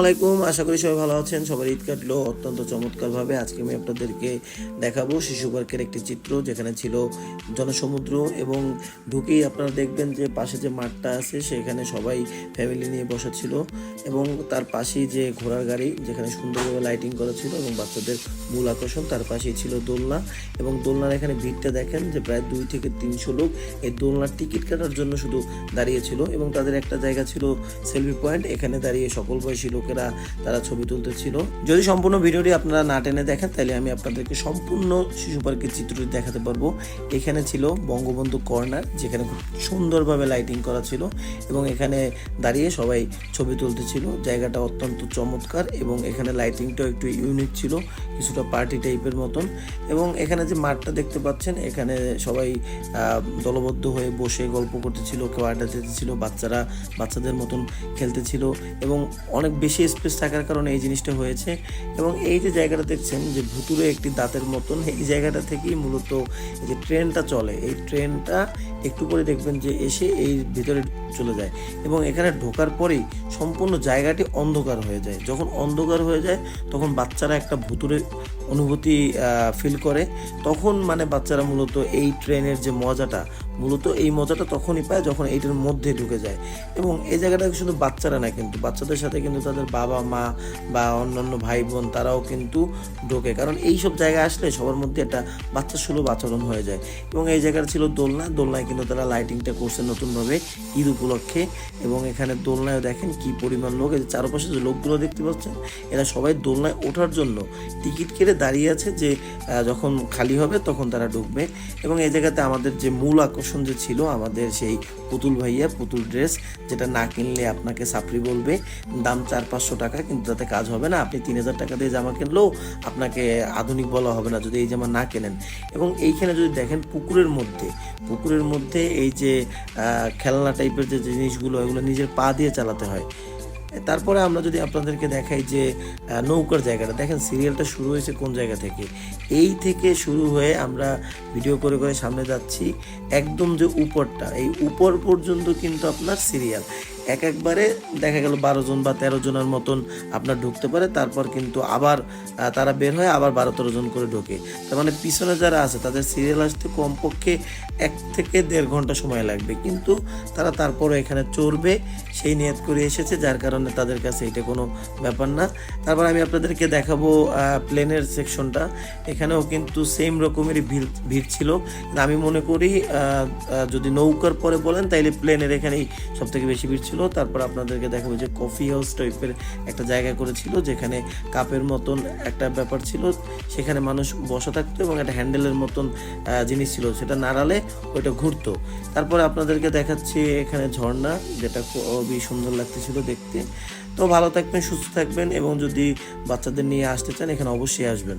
আলাইকুম আশা করি সবাই ভালো আছেন। সবার ঈদ কাটলো অত্যন্ত চমৎকারভাবে। আজকে আমি আপনাদেরকে দেখাবো শিশু পার্কের একটি চিত্র, যেখানে ছিল জনসমুদ্র এবং ঢুকেই আপনারা দেখবেন যে পাশে যে মাঠটা আছে, সেখানে সবাই ফ্যামিলি নিয়ে বসা ছিল এবং তার পাশেই যে ঘোড়ার গাড়ি, যেখানে সুন্দরভাবে লাইটিং করা ছিল এবং বাচ্চাদের মূল আকর্ষণ, তার পাশেই ছিল দোলনা এবং দোলনার এখানে ভিড়টা দেখেন যে প্রায় দুই থেকে তিনশো লোক এই দোলনার টিকিট কাটার জন্য শুধু দাঁড়িয়েছিল এবং তাদের একটা জায়গা ছিল সেলফি পয়েন্ট। এখানে দাঁড়িয়ে সকল বয়সী লোকেরা তারা ছবি তুলতেছিল। যদি সম্পূর্ণ ভিডিওটি আপনারা না টেনে দেখেন, তাহলে আমি আপনাদেরকে সম্পূর্ণ শিশু পার্কের চিত্রটি দেখাতে পারব। এখানে ছিল বঙ্গবন্ধু কর্নার, যেখানে খুব সুন্দরভাবে লাইটিং করা ছিল এবং এখানে দাঁড়িয়ে সবাই ছবি তুলতেছিল। জায়গাটা অত্যন্ত চমৎকার এবং এখানে লাইটিংটাও একটু ইউনিক ছিল, কিছুটা পার্টি টাইপের মতন। এবং এখানে যে মাঠটা দেখতে পাচ্ছেন, এখানে সবাই দলবদ্ধ হয়ে বসে গল্প করতেছিল কেউ আড্ডা দিতেছিল বাচ্চারা, বাচ্চাদের মতন খেলতেছিল এবং অনেক বেশি স্পেস থাকার কারণে এই জিনিসটা হয়েছে। এবং এই যে জায়গাটা দেখছেন যে ভুতুরে একটি দাঁতের মতন, এই জায়গাটা থেকেই মূলত যে ট্রেনটা চলে। এই ট্রেনটা একটু পরে দেখবেন যে এসে এই ভিতরে চলে যায় এবং এখানে ঢোকার পরেই সম্পূর্ণ জায়গাটি অন্ধকার হয়ে যায়। যখন অন্ধকার হয়ে যায়, তখন বাচ্চারা একটা ভুতুরের অনুভূতি ফিল করে। তখন মানে বাচ্চারা মূলত এই ট্রেনের যে মজাটা মূলত এই মজাটা তখনই পায় যখন এইটার মধ্যে ঢুকে যায়। এবং এই জায়গাটা শুধু বাচ্চারা না কিন্তু, বাচ্চাদের সাথে কিন্তু তাদের বাবা মা বা অন্যান্য ভাই বোন তারাও কিন্তু ঢোকে। কারণ এই সব জায়গায় আসলে সবার মধ্যে একটা বাচ্চা সুলভ আচরণ হয়ে যায়। এবং এই জায়গাটা ছিল দোলনা। দোলনায় কিন্তু তারা লাইটিংটা করছে নতুনভাবে ঈদ উপলক্ষে। এবং এখানে দোলনায় দেখেন কি পরিমাণ লোক। এই চারপাশে যে লোকগুলো দেখতে পাচ্ছেন, এরা সবাই দোলনায় ওঠার জন্য টিকিট কেটে দাঁড়িয়ে আছে যে যখন খালি হবে তখন তারা ঢুকবে। এবং এই জায়গাতে আমাদের যে মূল আকর্ষণ যে ছিল আমাদের সেই পুতুল ভাইয়া, পুতুল ড্রেস যেটা না কিনলে আপনাকে সাপড়ি বলবে, দাম চার পাঁচশো টাকা, কিন্তু তাতে কাজ হবে না। আপনি তিন হাজার টাকা দিয়ে জামা কিনলেও আপনাকে আধুনিক বলা হবে না যদি এই জামা না কেনেন। এবং এইখানে যদি দেখেন পুকুরের মধ্যে পুকুরের মধ্যে এই যে খেলনা টাইপের যে জিনিসগুলো, এগুলো নিজের পা দিয়ে চালাতে হয়। তারপরে আমরা যদি আপনাদেরকে দেখাই যে নৌকার জায়গাটা। দেখেন সিরিয়ালটা শুরু হয়েছে কোন জায়গা থেকে? এই থেকে শুরু হয়ে আমরা ভিডিও করে করে সামনে যাচ্ছি একদম যে উপরটা। এই উপর পর্যন্ত কিন্তু আপনার সিরিয়াল এক একবারে দেখা গেল বারো জন বা তেরো জনের মতন আপনার ঢুকতে পারে, তারপর কিন্তু আবার তারা বের হয় আবার বারো তেরো জন করে ঢোকে। তার মানে পিছনে যারা আছে, তাদের সিরিয়াল আসতে কমপক্ষে এক থেকে দেড় ঘণ্টা সময় লাগবে। কিন্তু তারা তারপরে এখানে চড়বে, সেই নিয়ত করে এসেছে, যার কারণে তাদের কাছে এটা কোনো ব্যাপার না। তারপর আমি আপনাদেরকে দেখাবো প্লেনের সেকশনটা এখানেও কিন্তু সেম রকমেরই ভিড় ভিড় ছিল। আমি মনে করি যদি নৌকার পরে বলেন, তাইলে প্লেনের এখানেই সব থেকে বেশি ভিড় ছিল। তারপর আপনাদেরকে দেখাবো যে কফি হাউস টাইপের একটা জায়গা করেছিল, যেখানে কাপের মতন একটা ব্যাপার ছিল, সেখানে মানুষ বসা থাকতো এবং একটা হ্যান্ডেলের মতন জিনিস ছিল, সেটা নাড়ালে ওইটা ঘুরতো। তারপরে আপনাদেরকে দেখাচ্ছি এখানে ঝর্ণা, যেটা খুবই সুন্দর লাগতেছিল দেখতে। তো ভালো থাকবেন, সুস্থ থাকবেন, এবং যদি বাচ্চাদের নিয়ে আসতে চান, এখানে অবশ্যই আসবেন।